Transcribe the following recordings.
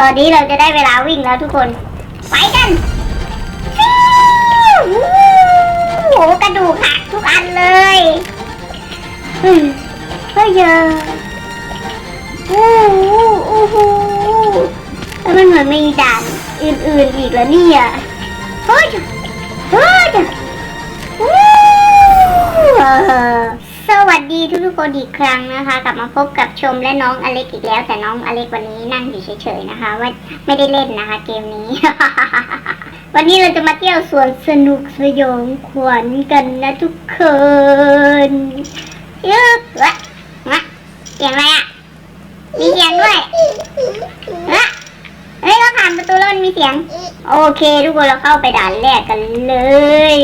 ตอนนี้เราจะได้เวลาวิ่งแล้วทุกคน ไปกันฟิวโอ้โหกระดูกหักทุกอันเลยเฮ้ยเฮ้ยอะโอ้โหโอ้โหแล้วมันเหมือนมีด่านอื่นๆอีกแล้วเนี่ยเฮ้ยเฮ้ย ทุกๆคนอีกครั้งนะคะ กลับมาพบกับชมและน้องอเล็กอีกแล้ว แต่น้องอเล็กวันนี้นั่งอยู่เฉยๆนะคะ ว่าไม่ได้เล่นนะคะ เกมนี้ วันนี้เราจะมาเที่ยวสวนสนุกสยองขวัญกันนะทุกคนยึบวะวะเสียงอะไรอะมีเสียงด้วยวะเฮ้ยเราผ่านประตูแล้วมันมีเสียง โอเค ทุกคนเราเข้าไปด่านแรกกันเลย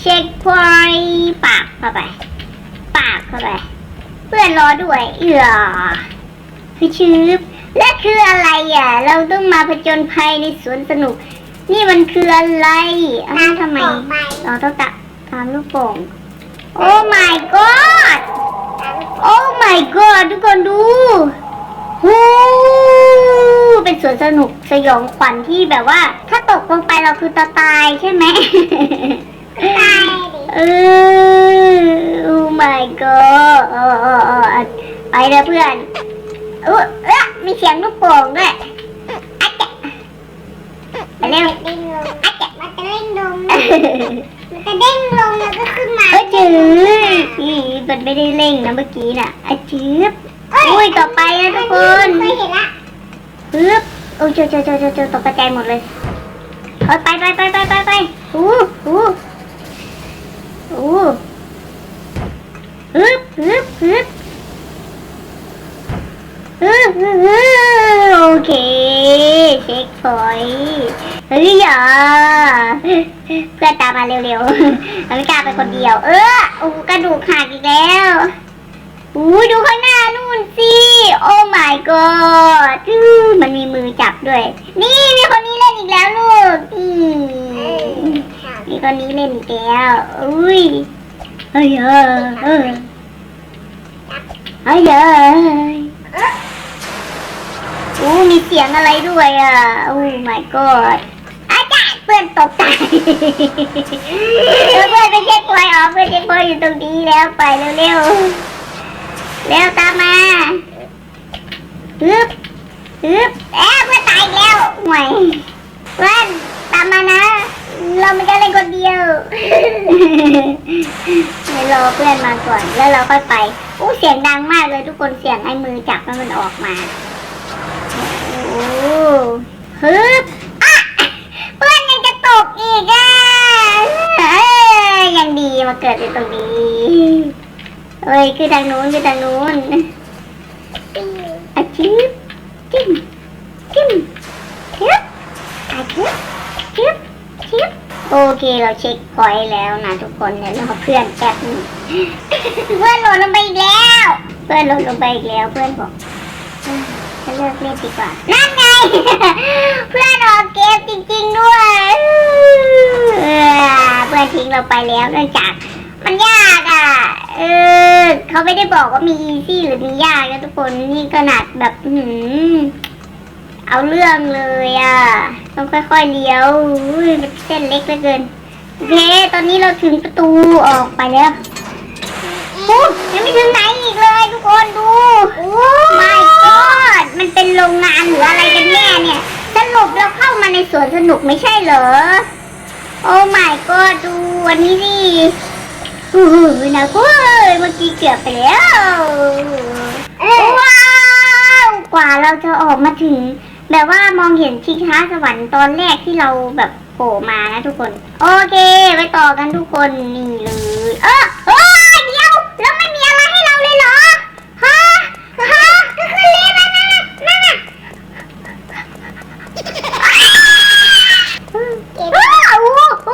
เช็คพอยต์ปากเข้าไป เข้าไป เพื่อนรอด้วย เอือคือชืบและคืออะไรอะ เราต้องมาผจญภัยในสวนสนุก นี่มันคืออะไรอ้าวทำไม เราต้องตะตามลูกโป่ง โอ้ my god โอ้ my god ทุกคนดูฮู้เป็นสวนสนุกสยองขวัญที่แบบว่า ถ้าตกลงไปเราคือตาตายใช่ไหมตายดิเออโอ้ my god เออเออเออ ไปเลยเพื่อนเออเออมีเสียงลูกโป่งด้วยอะแกะไปเร็วเด้งลงอะแกะมันจะเด้งลงมันจะเด้งลงแล้วก็ขึ้นมาเออจืดอีมันไม่ได้เร่งนะเมื่อกี้น่ะอะจืดอุ้ยต่อไปนะทุกคนเคยเห็นละปึ๊บโอ้ยเจอเจอเจอเจอเจอตกกระจายหมดเลยเอาไปไปไปไปไปไปอู้อู้อู้ปึ๊บปึ๊บปึ๊บปึ๊บปึ๊บปึ๊บ โอเค เช็คพอยต์เฮ้ยอย่าเพื่อนตามมาเร็วๆมันไม่กล้าไปคนเดียว เออโอ้กระดูกหักอีกแล้วอู้ดูข้างหน้านู่นสิโอ้ my god อื้อมันมีมือจับด้วย นี่มีคนนี้เล่นอีกแล้วลูกอืมมีคนนี้เล่นอีกแล้วอุ้ยเฮ้ยเออเออเฮ้ยเอออู้มีเสียงอะไรด้วยอะโอ้ my god อาจารย์เพื่อนตกใจเออเพื่อนไปเช็คพอยต์ออกเพื่อนเช็คพอยอยู่ตรงนี้แล้วไปเร็วๆเร็วตามมาฮึบฮึบแอบเพื่อนตายแล้วห่วยเพื่อนตามมานะ เราไม่ได้เล่นคนเดียวเดี๋ยวรอเพื่อนมาก่อนแล้วเราค่อยไปอู้เสียงดังมากเลยทุกคนเสียงไอ้มือจับแล้วมันออกมา ฮึบอะเพื่อนยังจะตกอีกอะเอ้ยยังดีมาเกิดอยู่ตรงนี้เอ้ยคือทางนู้นคือทางนู้นอาชิบจิ้มจิ้มชิบอาชิบชิบชิบโอเคเราเช็คพอยต์แล้วนะทุกคนเดี๋ยวรอเพื่อนแป๊บนึงเพื่อนหล่นลงไปอีกแล้ว เพื่อนหล่นลงไปอีกแล้วเพื่อนบอกเอ้ยจะ เลิกเล่นดีกว่า นั่นไง เพื่อนออกเกมจริง ๆ ด้วยเออเพื่อนทิ้งเราไปแล้วเนื่องจาก มันยากอะ เออเขาไม่ได้บอกว่ามีอีซี่หรือมียากนะทุกคนนี่ขนาดแบบอื้อหืมเอาเรื่องเลยอะ ต้องค่อยๆเลี้ยวอุ้ยมันเส้นเล็กเหลือเกินโอเคตอนนี้เราถึงประตูออกไปแล้วโอ้ยังไม่ถึงไหนอีกเลยทุกคนดูโอ้ my god มันเป็นโรงงานหรืออะไรกันแน่เนี่ย สรุปเราเข้ามาในสวนสนุกไม่ใช่เหรอ โอ้ my god ดูอันนี้ดิโอ้โหนะเว้ยเมื่อกี้เกือบไปแล้วว้าวกว่าเราจะออกมาถึง แบบว่ามองเห็นชิงช้าสวรรค์ตอนแรกที่เราแบบโผล่มานะทุกคน โอเค ไปต่อกันทุกคนนี่เลย เออเออเดี๋ยวแล้วไม่มีอะไรให้เราเลยเหรอฮะฮะก็คือเล่นนั่นน่ะนั่นน่ะอ้าวโอ้โห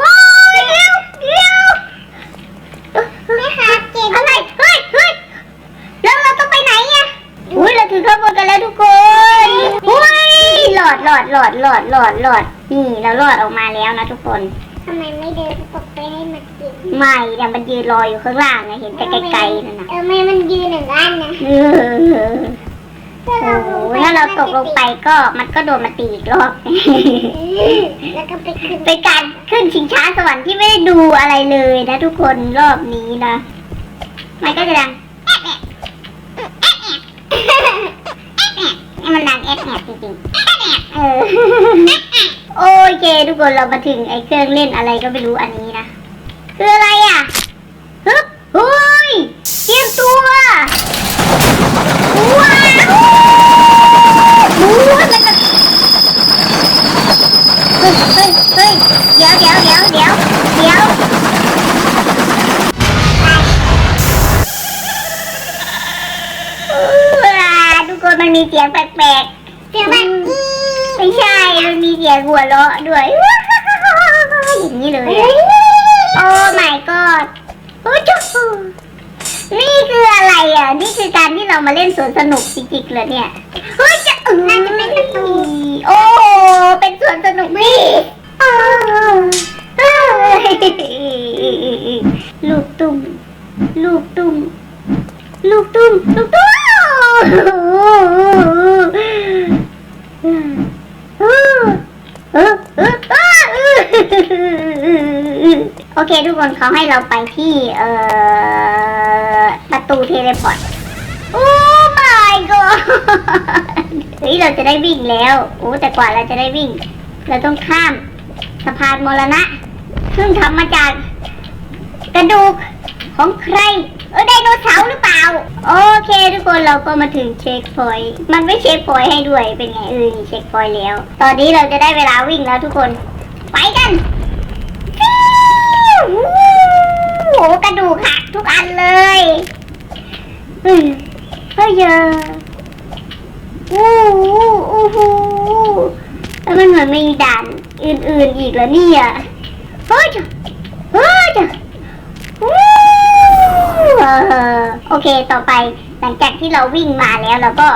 เดี๋ยวเดี๋ยว แม่คะเก็บ อะไร เฮ้ย เฮ้ย แล้วเราต้องไปไหนอะอุ้ย เราถึงข้างบนกันแล้วทุกคน อุ้ย หล อดหลอดหลอดหลอดหลอดหลอดนี่เราหลอดออกมาแล้วนะทุกคนทำไมไม่เดินตกไปให้มันกินไม่แต่มันยืนรออยู่ข้างล่างนะเห็นแต่ไกลๆนั่นนะเออไม่มันยืนหนึ่งอันนะเออโอ้โหถ้าเราตกลงไปก็มันก็โดนมาตีอีกรอบแล้วก็ไปขึ้นเป็นการขึ้นชิงช้าสวรรค์ที่ไม่ได้ดูอะไรเลยนะทุกคนรอบนี้นะมันก็จะดังแอะแอะแอะแอะแอะแอะนี่มันดังแอะแอะจริงๆ โอเค ทุกคนเรามาถึงไอ้เครื่องเล่นอะไรก็ไม่รู้อันนี้นะ คืออะไรอะฮึบเฮ้ยเตรียมตัว ว้าวโอ้ยมันเฮ้ยเฮ้ยเฮ้ยเดี๋ยวเดี๋ยวเดี๋ยวเดี๋ยวเดี๋ยวว้าทุกคนมันมีเสียงแปลกๆ ยงหัวเราะด้วย อย่างนี้เลยอะโอ้ my god โอ้จุ๊นี่คืออะไรอะ นี่คือการที่เรามาเล่นสวนสนุกจริงๆเหรอเนี่ยเฮ้ยจะเออน่าจะเป็นประตูโอ้เป็นสวนสนุกนี่อ้าวเอ้ยลูกตุ้มลูกตุ้มลูกตุ้มลูกตุ้ม โอเคทุกคนเขาให้เราไปที่เอ่อประตูเทเลพอร์ตโอ้ my god เฮ้ยเราจะได้วิ่งแล้วโอ้แต่กว่าเราจะได้วิ่ง เราต้องข้ามสะพานมรณะ ซึ่งทำมาจากกระดูกของใคร เออไดโนเสาร์หรือเปล่า โอเค ทุกคนเราก็มาถึงเช็คพอยต์มันไม่เช็คพอยต์ให้ด้วยเป็นไงเออเช็คพอยต์แล้ว ตอนนี้เราจะได้เวลาวิ่งแล้วทุกคน ไปกันโอ้โหกระดูกหักทุกอันเลยเฮ้ยเฮ้ยเอะโอ้หโอ้โหแล้วมันเหมือนมีด่านอื่นๆอีกแล้วเนี่ยเฮ้ยจ้ะเฮ้ยจ้ะวู้เออโอเคต่อไปหลังจากที่เราวิ่งมาแล้วเราก็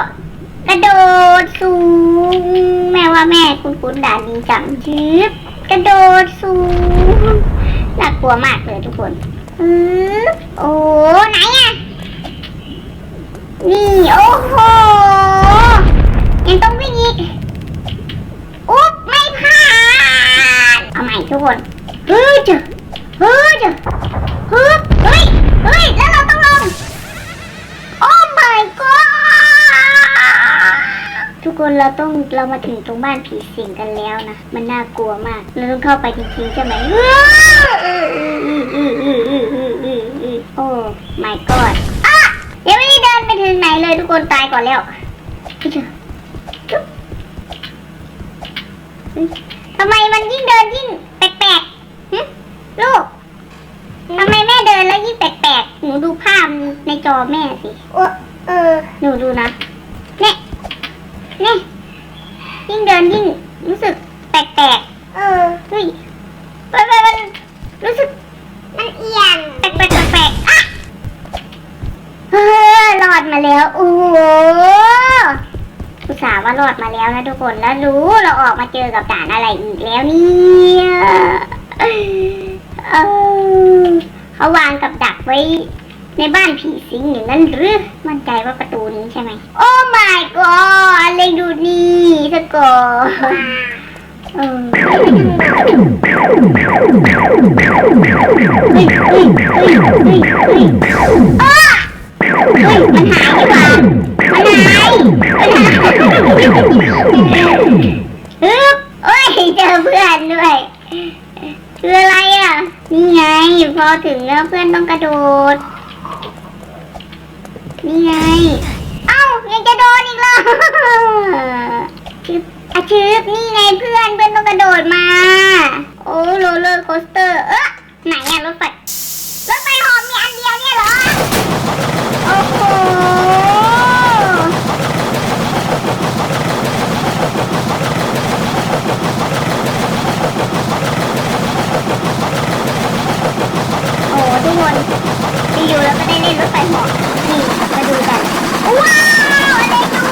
กระโดดสูง แม่ว่าแม่คุณคุณด่านนี้จังชืบ กระโดดสูงน่ากลัวมากเลยทุกคนอือโอ้ไหนอะนี่ โอ้โหยังต้องวิ่งอีกอุ๊บไม่ผ่าน เอาใหม่ทุกคน คนเราต้องเรามาถึงตรงบ้านผีสิงกันแล้วนะ มันน่ากลัวมาก เราต้องเข้าไปจริงๆใช่ไหมโอ้ my god อะยังไม่ได้เดินไปถึงไหนเลยทุกคนตายก่อนแล้วทำไมมันยิ่งเดินยิ่งแปลกๆหึลูกทำไมแม่เดินแล้วยิ่งแปลกๆ หนูดูภาพในจอแม่สิโอ้เออ หนูดูนะเนี่ยเนี่ยยิ่งเดินยิ่งรู้สึกแปลกเออๆเฮ้ยไปไปมันรู้สึกมันเอียงแปลกๆแปลกๆอะเฮ้อรอดมาแล้วโอ้โหอุตส่าห์ว่ารอดมาแล้วนะทุกคนแล้วรู้เราออกมาเจอกับด่านอะไรอีกแล้วเนี่ยเออเขาวางกับดักไว้ ในบ้านผีสิงอย่างนั้นหรือมั่นใจว่าประตูนี้ใช่ไหมโอ้ my god เลยดูนี่ซะก่อนเออเฮ้ยเฮ้ยเฮ้ยเฮ้ยเฮ้ยอ้าเฮ้ยมันหายดีกว่ามันหายมันหายฮึบเฮ้ยเจอเพื่อนด้วยคืออะไรอะ นี่ไงพอถึงแล้วเพื่อนต้องกระโดด นี่ไง เอ้ายังจะโดนอีกเหรอคืออะชึบนี่ไงเพื่อนเพื่อนต้องกระโดดมา โอ้โรลเลอร์โคสเตอร์ เออไหนอะรถไฟ รถไฟหอมมีอันเดียวเนี่ยเหรอ โอ้โห โอ้โหทุกคนอยู่ๆแล้วก็ได้เล่นรถไฟเหาะนี่มาดูกัน ว้าวอะไรดู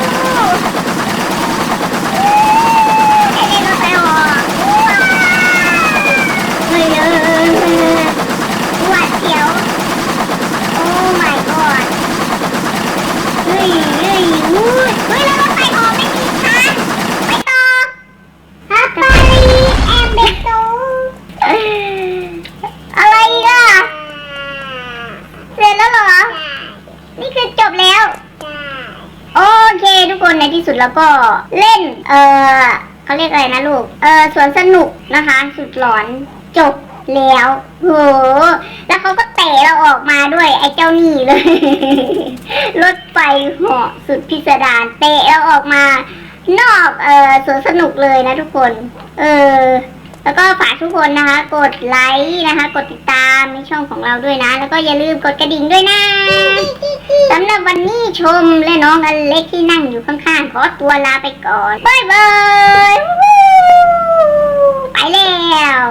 ได้เล่นรถไฟเหาะว้าวเฮ้ยเฮ้ยเฮ้ย แล้วก็เล่น เออเขาเรียกอะไรนะลูก เออสวนสนุกนะคะ สุดหลอนจบแล้วโหแล้วเขาก็เตะเราออกมาด้วย ไอ้เจ้านี่เลย รถไฟเหาะสุดพิสดารเตะเราออกมานอกเออสวนสนุกเลยนะทุกคน เออ แล้วก็ฝากทุกคนนะคะ กดไลค์นะคะ กดติดตามในช่องของเราด้วยนะ แล้วก็อย่าลืมกดกระดิ่งด้วยนะสำหรับวันนี้ชมและน้องอเล็กที่นั่งอยู่ข้างๆ ขอตัวลาไปก่อน บ๊ายบาย ไปแล้ว